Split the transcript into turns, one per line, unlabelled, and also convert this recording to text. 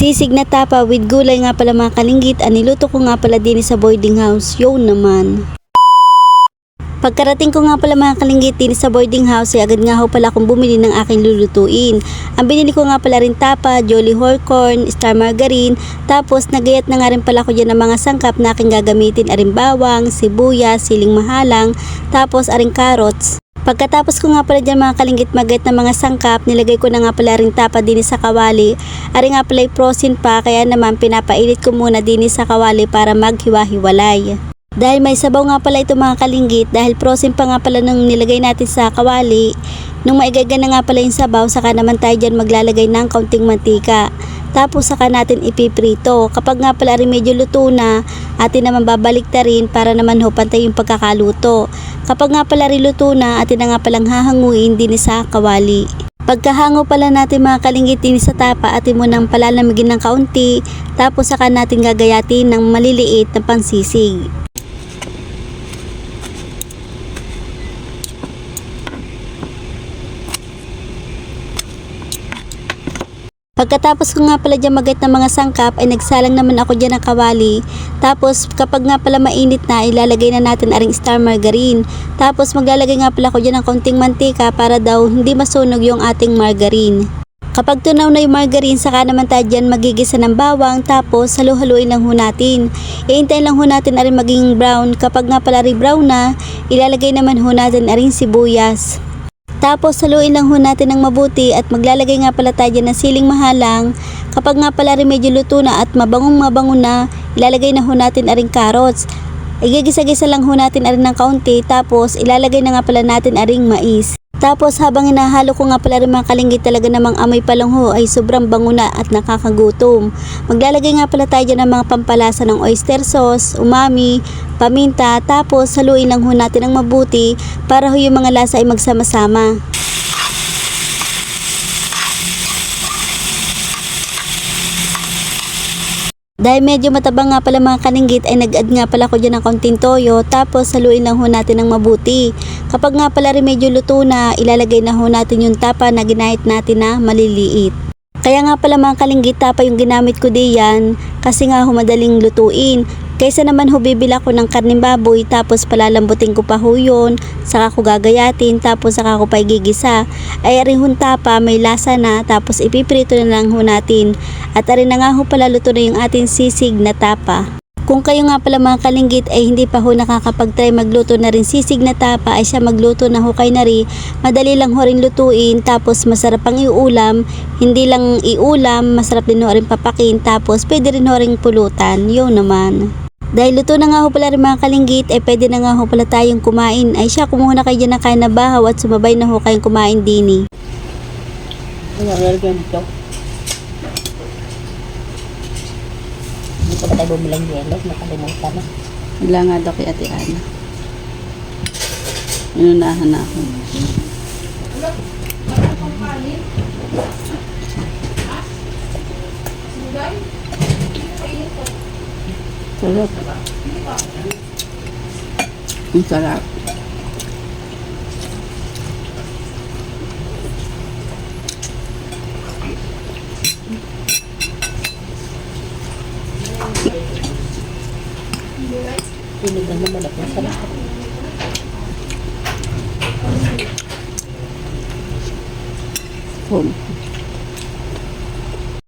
Sisig na tapa with gulay nga pala mga kalinggit. Ang niluto ko nga pala din sa boarding house. Yun naman. Pagkarating ko nga pala mga kalinggit din sa boarding house, ay agad nga ho pala akong bumili ng aking lulutuin. Ang binili ko nga pala rin tapa, jolly horcorn, star margarine, tapos nagayat na nga rin pala ko dyan ng mga sangkap na aking gagamitin, aring bawang, sibuyas, siling mahalang, tapos aring carrots. Pagkatapos ko nga pala dyan mga kalinggit magayat ng mga sangkap, nilagay ko na nga pala rin tapa din sa kawali. Ari nga pala frozen pa, kaya naman pinapailit ko muna din sa kawali para maghiwa-hiwalay. Dahil may sabaw nga pala ito mga kalinggit, dahil frozen pa nga pala nung nilagay natin sa kawali, nung maigaga na nga pala yung sabaw, saka naman tayo dyan maglalagay ng kaunting mantika. Tapos saka natin ipiprito. Kapag nga pala rin medyo luto na, atin naman babalik ta rin para naman ho pantay yung pagkakaluto. Kapag nga pala rin luto na, atin na nga palang hahanguin din sa kawali. Pagkahango pala natin mga kalinggit din sa tapa, atin mo nang palalamigin ng kaunti, tapos saka natin gagayatin ng maliliit na pansisig. Pagkatapos ko nga pala dyan magait ng mga sangkap ay nagsalang naman ako dyan ng kawali. Tapos kapag nga pala mainit na ilalagay na natin aring star margarine. Tapos maglalagay nga pala ako dyan ng konting mantika para daw hindi masunog yung ating margarine. Kapag tunaw na yung margarine, saka naman tayo dyan magigisa ng bawang, tapos halu-haluin lang ho natin. Iintayin lang ho natin aring maging brown. Kapag nga pala rin brown na, ilalagay naman ho natin aring sibuyas. Tapos haluin lang ho natin ng mabuti at maglalagay nga pala tayo ng siling mahalang. Kapag nga pala rin medyo luto na at mabangong mabango na, ilalagay na ho natin aring carrots. Igigisa-gisa lang ho natin aring ng kaunti tapos ilalagay na nga pala natin aring mais. Tapos habang inahalo ko nga pala rin mga kalinggit talaga namang amoy pa lang ho ay sobrang bango na at nakakagutom. Maglalagay nga pala tayo ng mga pampalasa ng oyster sauce, umami, paminta, tapos haluin lang ho natin ng mabuti para ho yung mga lasa ay magsama-sama. Dahil medyo matabang nga pala mga kaninggit ay nag-add nga pala ko dyan ng konting toyo tapos haluin lang ho natin ng mabuti. Kapag nga pala rin medyo luto na ilalagay na ho natin yung tapa na ginahit natin na maliliit. Kaya nga pala mga kalinggit tapa yung ginamit ko diyan kasi nga ho madaling lutuin. Kaysa naman ho bibila ko ng karning baboy tapos palalambutin ko pa ho yun, saka ko gagayatin tapos saka ko pa igigisa. Ay aring hun tapa may lasa na tapos ipiprito na lang ho natin. At arin na nga ho pala luto na yung ating sisig na tapa. Kung kayo nga pala mga kalinggit ay hindi pa ho nakakapag-try magluto na rin sisig na tapa ay siya magluto na ho kay nari, madali lang ho rin lutuin tapos masarap ang iulam, hindi lang iulam, masarap din ho rin papakin tapos pwede rin ho rin pulutan, yun naman. Dahil luto na nga ho pala rin mga kalinggit, ay pwede na nga ho pala tayong kumain. Ay siya, kumuha na kayo dyan ng kain na bahaw at sumabay na ho kayong kumain dini.
Ano lalagyan dito? Ba tayo bumilang yelo? Nakalimutan na.
Wala nga daw kay Ate Ana. Inunahan na ako. Sarap. Ang sarap.
Pinigan naman ako sa lahat.
Home.